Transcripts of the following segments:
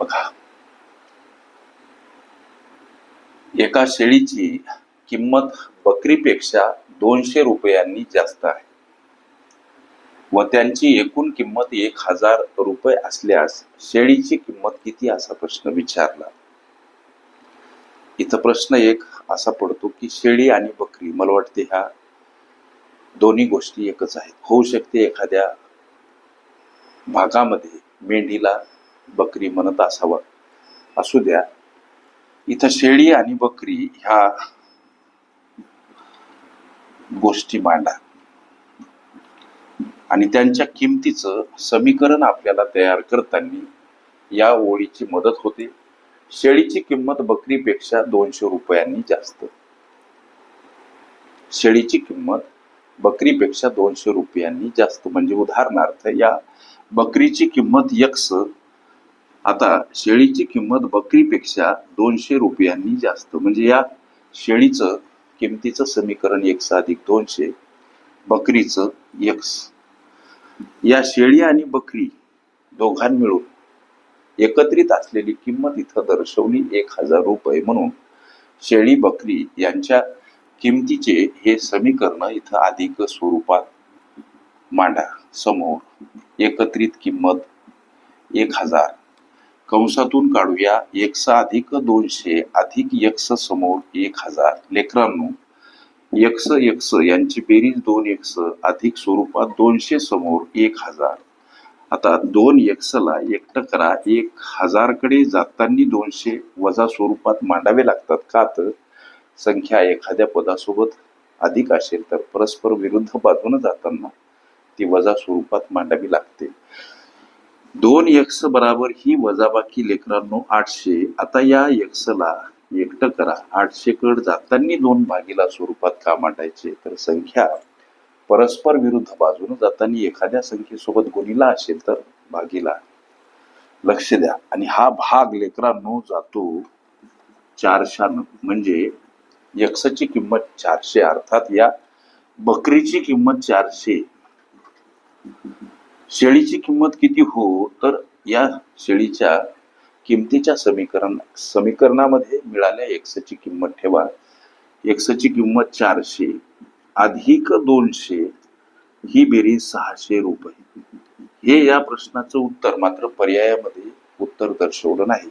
बघा. एका शेळीची किंमत बकरीपेक्षा दोनशे रुपयांनी जास्त आहे. व त्यांची एकूण किंमत एक हजार रुपये असल्यास शेळीची किंमत किती असा प्रश्न विचारला. इथं प्रश्न एक असा पडतो की शेळी आणि बकरी मला वाटते ह्या दोन्ही गोष्टी एकच आहेत. होऊ शकते एखाद्या भागामध्ये मेंढीला बकरी म्हणत असावं. असू द्या. इथं शेळी आणि बकरी ह्या गोष्टी मांडा. आणि त्यांच्या किमतीचं समीकरण आपल्याला तयार करताना या ओळीची मदत होते. शेळीची किंमत बकरीपेक्षा दोनशे रुपयांनी जास्त. शेळीची किंमत बकरीपेक्षा दोनशे रुपयांनी जास्त. म्हणजे उदाहरणार्थ या बकरीची किंमत यक्स आता शेळीची किंमत बकरीपेक्षा दोनशे रुपयांनी जास्त. म्हणजे या शेळीचं किमतीचं समीकरण एक्स अधिक दोनशे बकरीचं एक्स. या शेळी आणि बकरी दोघां मिळून एकत्रित असलेली किंमत इथं दर्शवली एक हजार रुपये म्हणून शेळी बकरी यांच्या किमतीचे हे समीकरण इथं अधिक स्वरूपात मांडा. समोर एकत्रित किंमत एक हजार कंसातून काढूया. एक्स अधिक दोनशे अधिक यक्स समोर एक हजार. लेकरांनो यक्ष यक्ष यांची बेरीज दोन एक्स अधिक स्वरूपात दोनशे समोर एक हजार. आता दोन यक्सला एकटं करा. एक हजारकडे जाताना दोनशे वजा स्वरूपात मांडावे लागतात का तर? संख्या एखाद्या पदासोबत अधिक असेल तर परस्पर विरुद्ध बाजून जाताना ती वजा स्वरूपात मांडावी लागते. दोन एक्स बराबर ही वजाबाकी लेकरांनो आठशे. आता या एक्सला एकटं करा. आठशे कड जाताना दोन भागीला स्वरूपात का मांडायचे तर संख्या परस्पर विरुद्ध बाजूने जाताना एखाद्या संख्येसोबत गुणीला असेल तर भागीला. लक्ष द्या. आणि हा भाग लेकरांनो जातो चारशान म्हणजे यक्षची किंमत चारशे. अर्थात या बकरीची किंमत चारशे. शेळीची किंमत किती हो तर या शेळीच्या किमतीच्या समीकरण समीकरणामध्ये मिळाल्या एक्सची किंमत ठेवा. एक्सची किंमत चारशे अधिक दोनशे ही बेरीज सहाशे रुपये. हे या प्रश्नाचं उत्तर मात्र पर्यायामध्ये उत्तर दर्शवलं नाही.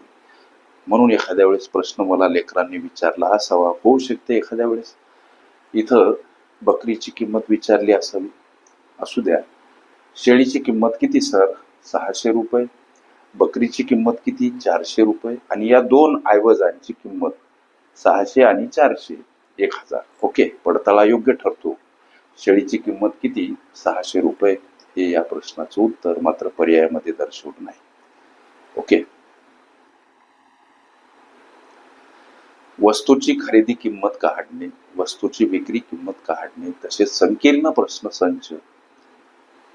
म्हणून एखाद्या वेळेस प्रश्न मला लेकरांनी विचारला असावा. होऊ शकते एखाद्या वेळेस. इथं बकरीची किंमत विचारली असावी असू द्या. शेळीची किंमत किती सर? सहाशे रुपये. बकरीची किंमत किती? चारशे रुपये. आणि या दोन ऐवजांची किंमत सहाशे आणि चारशे. एक हजार. ओके पडताळा योग्य ठरतो. शेळीची किंमत किती? सहाशे रुपये. हे या प्रश्नाचं उत्तर मात्र पर्यायामध्ये दर्शवत नाही. ओके. वस्तूची खरेदी किंमत काढणे वस्तूची विक्री किंमत काढणे तसेच संकीर्ण प्रश्न संच